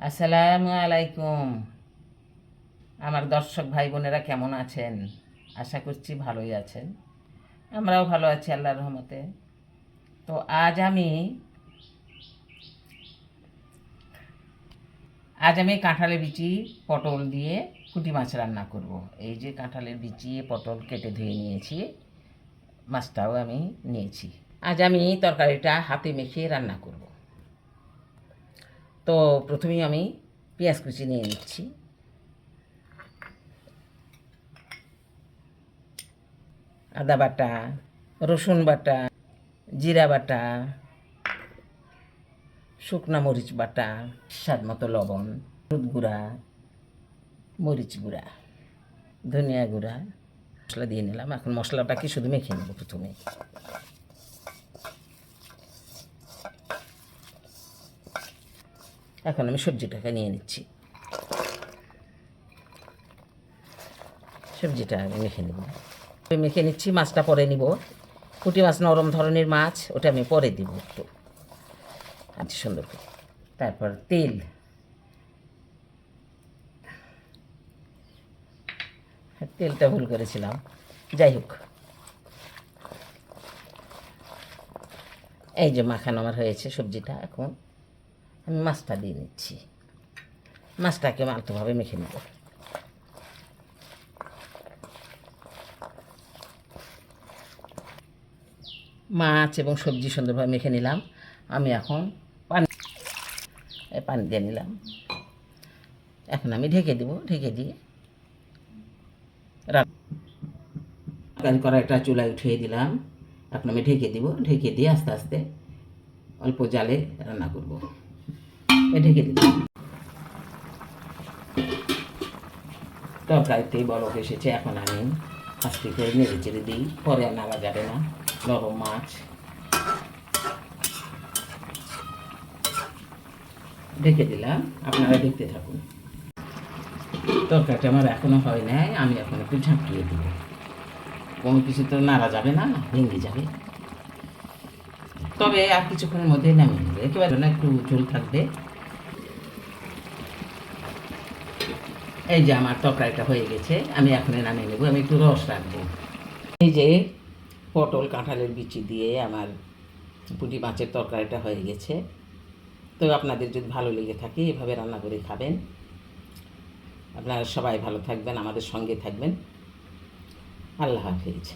আসসালামু আলাইকুম। আমার দর্শক ভাই বোনেরা কেমন আছেন? আশা করছি ভালোই আছেন। আমরাও ভালো আছি আল্লাহর রহমতে। তো আজ আমি আজ আমি কাঁঠালের বিচি, পটল দিয়ে কুটি মাছ রান্না করব। এই যে কাঁঠালের বিচি, পটল কেটে ধুয়ে নিয়েছি, মাছটাও আমি নিয়েছি। আজ আমি তরকারিটা হাতে মেখে রান্না করব। তো প্রথমেই আমি পেঁয়াজ কুচি নিয়ে নিচ্ছি। আদা বাটা, রসুন বাটা, জিরা বাটা, শুকনা মরিচ বাটা, স্বাদ মতো লবণ, হলুদ গুঁড়া, মরিচ গুঁড়া, ধনিয়া গুঁড়া, মশলা দিয়ে নিলাম। এখন মশলাটাকে শুধু মেখে নেব প্রথমে এখন আমি সবজিটাকে নিয়ে নিচ্ছি। সবজিটা আমি মেখে নেব। মেখে নিচ্ছি, মাছটা পরে নিব। পুঁটি মাছ নরম ধরনের মাছ, ওটা আমি পরে দিব একটু। আচ্ছা সুন্দর করে। তারপর তেল। তেলটা ভুল করেছিলাম। যাই হোক। এই যে মাখানো আমার হয়েছে সবজিটা এখন। আমি মাছটা দিয়ে নিচ্ছি। মাছটাকে আলতোভাবে মেখে নেব। মাছ এবং সবজি সুন্দরভাবে মেখে নিলাম। আমি এখন পানি পানি দিয়ে নিলাম। এখন আমি ঢেকে দেবো। ঢেকে দিয়ে রান্না কড়াইটা চুলায় উঠিয়ে দিলাম। এখন আমি ঢেকে দিব। ঢেকে দিয়ে আস্তে আস্তে অল্প জালে রান্না করব। ঢেকে দিলাম। তরকারিতে বরফ এসেছে, এখন আমি আস্তে করে নেড়ে চেড়ে দিই, পরে আর নাড়া যাবে না। নরম মাছ। ঢেকে দিলাম, আপনারা দেখতে থাকুন। তরকারিটা আমার এখনও হয় নাই, আমি এখন একটু ঝাঁকিয়ে দিব। কোনো কিছু তো নাড়া যাবে না, ভেঙে যাবে। তবে আর কিছুক্ষণের মধ্যে নামিয়ে নেবে, একেবারে না, একটু ঝোল থাকবে। এই যে আমার তরকারিটা হয়ে গেছে, আমি এখন নামিয়ে নেব, আমি একটু রস রাখব এই যে পটল কাঁঠালের বিচি দিয়ে আমার পুঁটি মাছের তরকারিটা হয়ে গেছে। তো আপনাদের যদি ভালো লেগে থাকে, এভাবে রান্না করে খাবেন। আপনারা সবাই ভালো থাকবেন, আমাদের সঙ্গে থাকবেন। আল্লাহ হাফিজ।